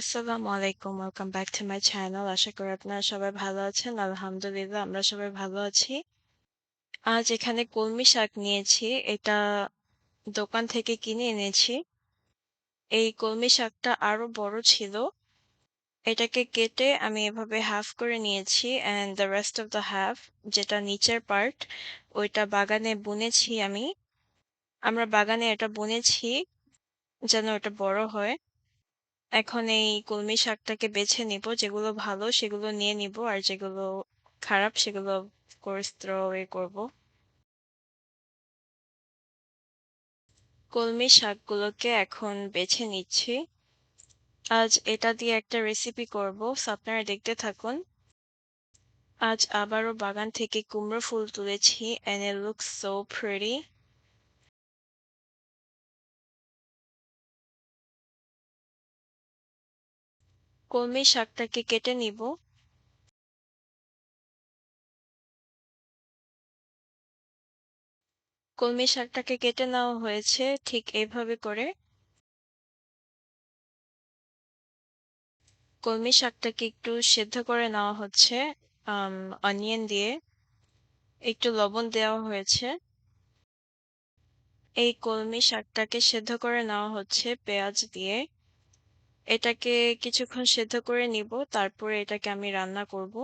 আসসালামু আলাইকুম welcome back to my channel আশা করি আপনারা সবাই ভালো আছেন। আলহামদুলিল্লাহ, আমরা সবাই ভালো আছি। আজ এখানে কলমি শাক নিয়েছি। এটা দোকান থেকে কিনে এনেছি। এই কলমি শাকটা আরও বড় ছিল। এটাকে কেটে আমি এভাবে হাফ করে নিয়েছি and the rest of the half যেটা নিচের পার্ট ওইটা বাগানে বুনেছি আমি। আমরা বাগানে এটা বুনেছি, যেন ওটা বড় হয়। এখন এই কলমি শাকটাকে বেছে নিব, যেগুলো ভালো সেগুলো নিয়ে নিব, আর যেগুলো খারাপ সেগুলো কোর্স করব। কলমি শাকগুলোকে এখন বেছে নিচ্ছি। আজ এটা দিয়ে একটা রেসিপি করব আপনারা দেখতে থাকুন। আজ আবারও বাগান থেকে কুমড়ো ফুল তুলেছি and it looks so pretty কলমি শাকটাকে কেটে নিব। কলমি শাকটাকে কেটে নেওয়া হয়েছে ঠিক এইভাবে করে। কলমি শাকটাকে একটু সেদ্ধ করে নেওয়া হচ্ছে অনিয়ন দিয়ে। একটু লবণ দেওয়া হয়েছে। এই কলমি শাকটাকে সেদ্ধ করে নেওয়া হচ্ছে পেঁয়াজ দিয়ে। এটাকে কিছুক্ষণ সেদ্ধ করে নিব, তারপরে এটাকে আমি রান্না করব।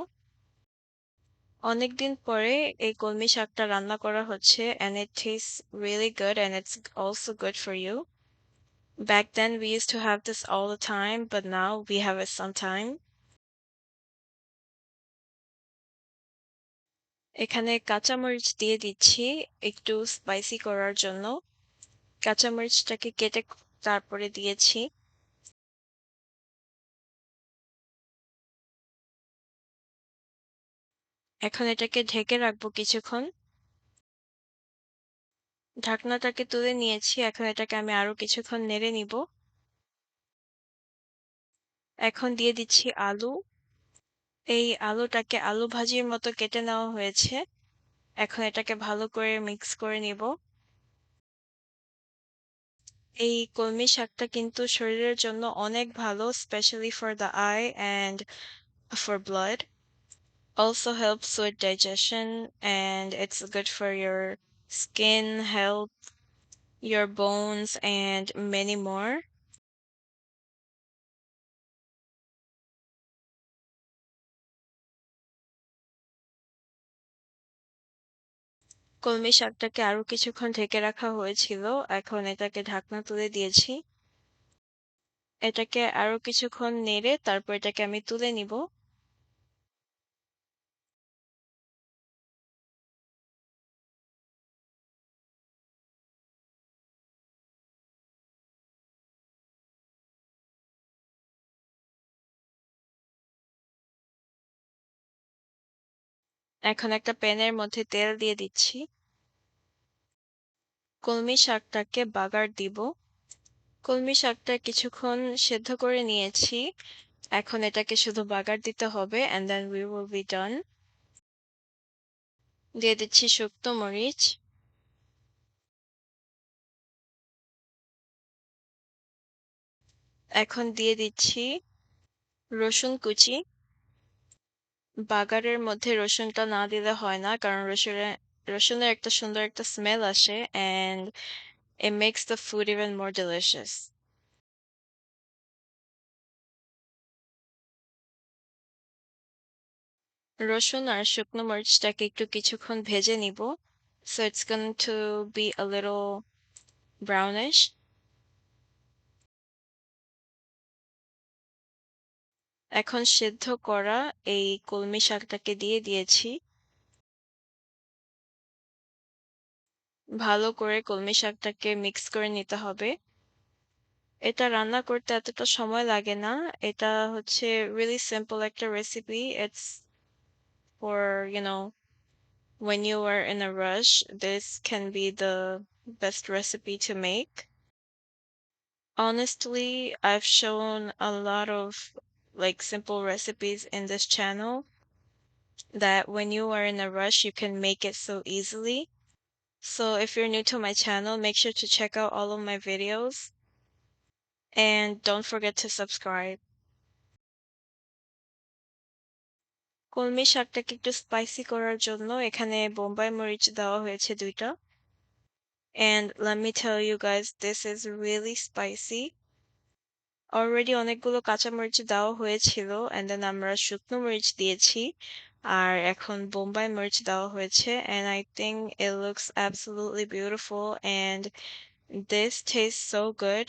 অনেকদিন পরে এই কলমি শাকটা রান্না করা হচ্ছে and it is really good and it's also good for you back then we use to have this all the time but now we have a some time এখানে কাঁচামরিচ দিয়ে দিচ্ছি একটু স্পাইসি করার জন্য। কাঁচামরিচটাকে কেটে তারপরে দিয়েছি। এখন এটাকে ঢেকে রাখব কিছুক্ষণ। ঢাকনাটাকে তুলে নিয়েছি, এখন এটাকে আমি আরও কিছুক্ষণ নেড়ে নিব। এখন দিয়ে দিচ্ছি আলু। এই আলুটাকে আলু ভাজির মতো কেটে নেওয়া হয়েছে। এখন এটাকে ভালো করে মিক্স করে নিব। এই কলমি শাকটা কিন্তু শরীরের জন্য অনেক ভালো, specially for the eye and for blood. Also helps with digestion and it's good for your skin health your bones and many more কলমি শাকটাকে আরও কিছুক্ষণ ঢেকে রাখা হয়েছিল এখন এটাকে ঢাকনা তুলে দিয়েছি এটাকে আরও কিছুক্ষণ নেড়ে তারপর এটাকে আমি তুলে নিব এখন একটা প্যানের মধ্যে তেল দিয়ে দিচ্ছি। কলমি শাকটাকে বাগার দিব। কলমি শাকটা কিছুক্ষণ সেদ্ধ করে নিয়েছি। এখন এটাকে শুধু বাগার দিতে হবে and then we will be done দিয়ে দিচ্ছি শুক্তো মরিচ। এখন দিয়ে দিচ্ছি রসুন কুচি। বাগারের মধ্যে রসুনটা না দিলে হয় না। কারণ রসুনের রসুনের একটা সুন্দর একটা স্মেল আসে and it makes the food even more delicious. রসুন আর শুকনো মরিচটাকে একটু কিছুক্ষণ ভেজে নিব। So, it's going to be a little brownish. এখন সেদ্ধ করা এই কলমি শাকটাকে দিয়ে দিয়েছি ভালো করে কলমি শাকটাকে মিক্স করে নিতে হবে এটা রান্না করতে এতটা সময় লাগে না এটা হচ্ছে really simple একটা recipe it's for you know when you are in a rush this can be the best recipe to make honestly I've shown a lot of like simple recipes in this channel that when you are in a rush, you can make it so easily. So if you're new to my channel, make sure to check out all of my videos and don't forget to subscribe. কলমি শাকটাকে একটু spicy করার জন্য এখানে বোম্বাই মরিচ দেওয়া হয়েছে দুইটা And let me tell you guys, this is really spicy. Already অনেকগুলো কাঁচামরিচ দেওয়া হয়েছিল, and দেন আমরা শুকনো মরিচ দিয়েছি। আর এখন বোম্বাই মরিচ দেওয়া হয়েছে, and I think it looks absolutely beautiful and this tastes so good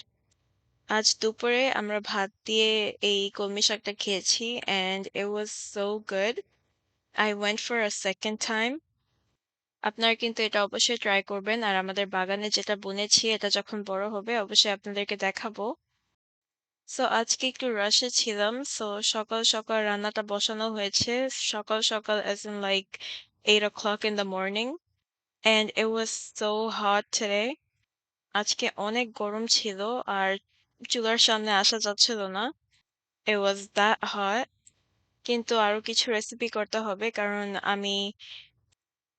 আজ দুপুরে আমরা ভাত দিয়ে এই কলমি শাকটা খেয়েছি and it was so good I went for a second time. আপনারা কিন্তু এটা অবশ্যই ট্রাই করবেন, আর আমাদের বাগানে যেটা বুনেছি, এটা যখন বড় হবে, অবশ্যই আপনাদেরকে দেখাবো। সো আজকে একটু রাশে ছিলাম। সো সকাল, সকাল রান্নাটা বসানো হয়েছে। সকাল, সকাল as in like 8 o'clock in the morning and it was so hot today. আজকে অনেক গরম ছিল আর চুলার সামনে আসা যাচ্ছিল না। It was that hot. কিন্তু আরও কিছু রেসিপি করতে হবে কারণ আমি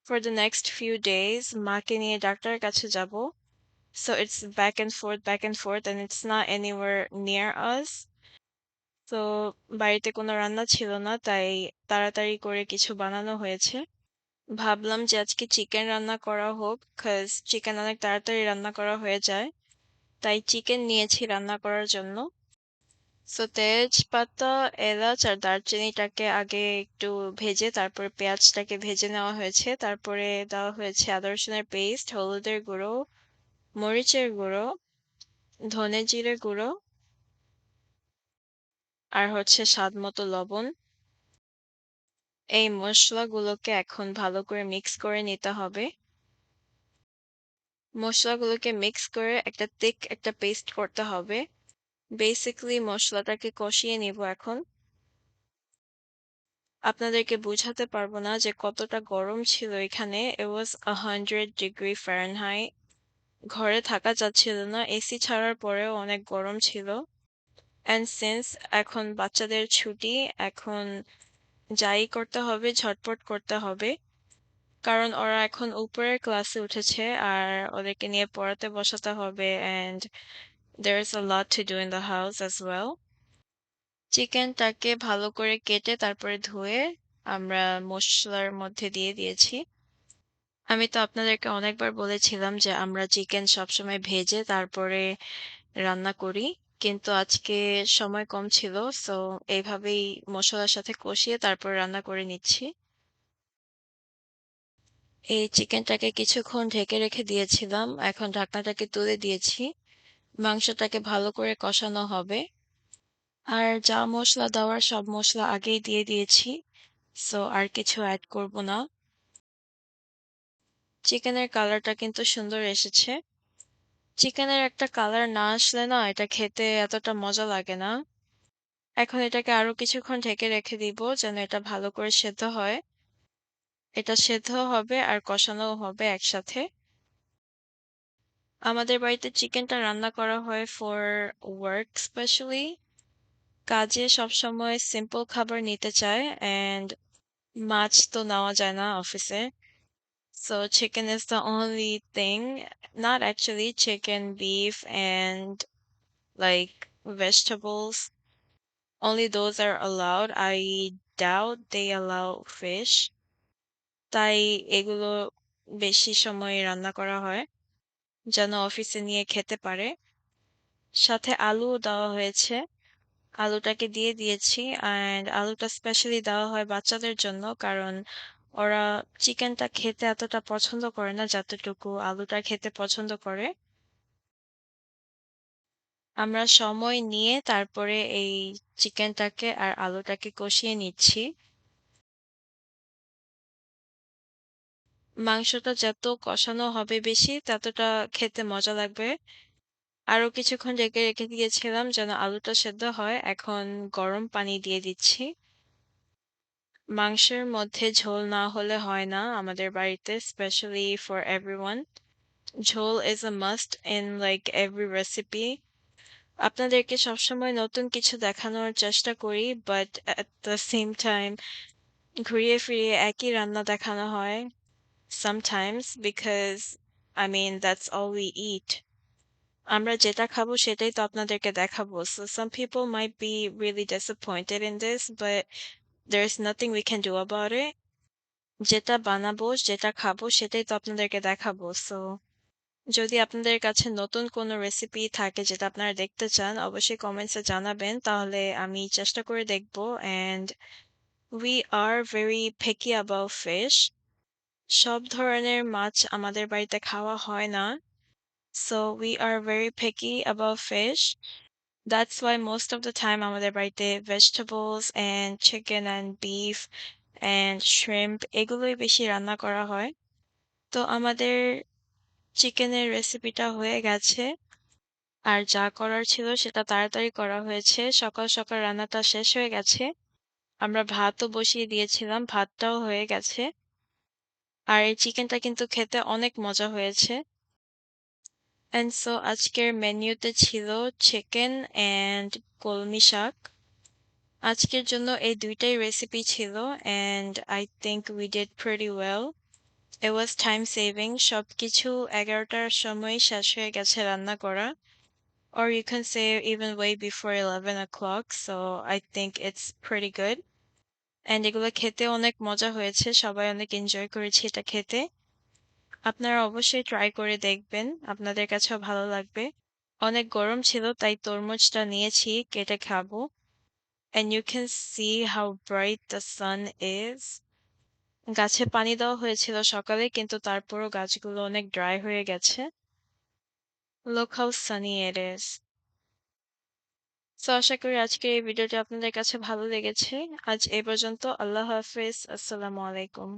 for the next few days মাকে নিয়ে ডাক্তারের কাছে যাব। So it's back and forth, back and forth and it's not anywhere near us. তো বাড়িতে কোনো রান্না ছিল না তাই তাড়াতাড়ি করে কিছু বানানো হয়েছে। ভাবলাম যে আজকে চিকেন রান্না করা হোক cause চিকেন অনেক তাড়াতাড়ি রান্না করা হয়ে যায়। তাই চিকেন নিয়েছি রান্না করার জন্য। সো তেজপাতা, এলাচ আর দারচিনিটাকে আগে একটু ভেজে তারপরে পেঁয়াজটাকে ভেজে নেওয়া হয়েছে। তারপরে দেওয়া হয়েছে আদা রসুনের পেস্ট, হলুদের গুঁড়ো, মরিচের গুঁড়ো, ধনে জিরে গুঁড়ো আর হচ্ছে স্বাদ মতো লবণ। এই মসলাগুলোকে এখন ভালো করে মিক্স করে নিতে হবে। মসলাগুলোকে মিক্স করে একটা thick একটা পেস্ট করতে হবে। বেসিকলি মশলাটাকে কষিয়ে নিব এখন। আপনাদেরকে বুঝাতে পারব না যে কতটা গরম ছিল এখানে। It was 100 degree Fahrenheit. ঘরে থাকা যাচ্ছিল না। এসি ছাড়ার পরেও অনেক গরম ছিল। অ্যান্ড since এখন বাচ্চাদের ছুটি, এখন যাই করতে হবে ঝটপট করতে হবে। কারণ ওরা এখন উপরের ক্লাসে উঠেছে আর ওদেরকে নিয়ে পড়াতে বসাতে হবে and there's a lot to do in the house as well. চিকেনটাকে ভালো করে কেটে তারপরে ধুয়ে আমরা মশলার মধ্যে দিয়ে দিয়েছি। আমি তো আপনাদেরকে অনেকবার বলেছিলাম যে আমরা চিকেন সবসময় ভেজে তারপরে রান্না করি। কিন্তু আজকে সময় কম ছিল, সো এইভাবেই মশলার সাথে কষিয়ে তারপর রান্না করে নিচ্ছি। এই চিকেনটাকে কিছুক্ষণ ঢেকে রেখে দিয়েছিলাম। এখন ঢাকনাটাকে তুলে দিয়েছি। মাংসটাকে ভালো করে কষানো হবে। আর যা মশলা দেওয়ার সব মশলা আগেই দিয়ে দিয়েছি। সো আর কিছু অ্যাড করব না। চিকেনের কালারটা কিন্তু সুন্দর এসেছে। চিকেনের একটা কালার না আসলে না, এটা খেতে এতটা মজা লাগে না। এখন এটাকে আরও কিছুক্ষণ ঢেকে রেখে দিব যেন এটা ভালো করে সেদ্ধ হয়। এটা সেদ্ধ হবে আর কষানোও হবে একসাথে। আমাদের বাড়িতে চিকেনটা রান্না করা হয় ফর ওয়ার্ক স্পেশালি। কাজে সবসময় সিম্পল খাবার নিতে চায় অ্যান্ড মাছ তো নেওয়া যায় না অফিসে। So chicken is the only thing, not actually chicken, beef and like vegetables. Only those are allowed. I doubt they allow fish. তাই এগুলো বেশি সময় রান্না করা হয় যেন অফিসে নিয়ে খেতে পারে। সাথে আলুও দেওয়া হয়েছে। আলুটাকে দিয়ে দিয়েছি অ্যান্ড আলুটা স্পেশালি দেওয়া হয় বাচ্চাদের জন্য কারণ ওরা চিকেনটা খেতে এতটা পছন্দ করে না যতটুকু আলুটা খেতে পছন্দ করে। আমরা সময় নিয়ে তারপরে এই চিকেনটাকে আর আলুটাকে কষিয়ে নিচ্ছি। মাংসটা যত কষানো হবে বেশি, ততটা খেতে মজা লাগবে। আরও কিছুক্ষণ ঢেকে রেখে দিয়েছিলাম যেন আলুটা সেদ্ধ হয়। এখন গরম পানি দিয়ে দিচ্ছি। মাংসের মধ্যে ঝোল না হলে হয় না আমাদের বাড়িতে specially for everyone. Jhol is a must in like every recipe. আপনাদেরকে সবসময় নতুন কিছু দেখানোর চেষ্টা করি but at the same time ঘুরিয়ে ফিরিয়ে একই রান্না দেখানো হয় sometimes because I mean that's all we eat. আমরা যেটা খাব সেটাই তো আপনাদেরকে দেখাবো। So some people might be really disappointed in this but there is nothing we can do about it. যেটা বানাবো, যেটা খাব সেটাই তো আপনাদেরকে দেখাবো। সো যদি আপনাদের কাছে নতুন কোনো রেসিপি থাকে যেটা আপনারা দেখতে চান অবশ্যই কমেন্টসে জানাবেন। তাহলে আমি চেষ্টা করে দেখব and we are very picky about fish. সব ধরনের মাছ আমাদের বাড়িতে খাওয়া হয় না। So we are very picky about fish. That's why most of the time আমাদের বাড়িতে vegetables and chicken and beef and shrimp এগুলোই বেশি রান্না করা হয়। তো আমাদের চিকেনের রেসিপিটা হয়ে গেছে। আর যা করার ছিল সেটা তাড়াতাড়ি করা হয়েছে। সকাল, সকাল রান্নাটা শেষ হয়ে গেছে। আমরা ভাতও বসিয়ে দিয়েছিলাম, ভাতটাও হয়ে গেছে। আর এই চিকেনটা কিন্তু খেতে অনেক মজা হয়েছে। অ্যান্ড সো আজকের মেনুতে ছিল চিকেন অ্যান্ড কলমি শাক। আজকের জন্য এই ২ টাই রেসিপি ছিল and I think we did pretty well. It was time saving. সবকিছু ১১ টার সময়ই শেষ হয়ে গেছে রান্না করা। Or you can say even way before 11 o'clock. So I think it's pretty good. And এগুলো খেতে অনেক মজা হয়েছে। সবাই অনেক এনজয় করেছি এটা খেতে। আপনারা অবশ্যই ট্রাই করে দেখবেন। আপনাদের কাছেও ভালো লাগবে। অনেক গরম ছিল তাই তরমুজটা নিয়েছি, কেটে খাব। And you can see how bright the sun is. গাছে পানি দেওয়া হয়েছিল সকালে কিন্তু তারপরও গাছগুলো অনেক ড্রাই হয়ে গেছে। Look how sunny it is. So আশা করি আজকের এই ভিডিওটি আপনাদের কাছে ভালো লেগেছে। আজ এ পর্যন্ত। আল্লাহ হাফিজ আসসালামু আলাইকুম।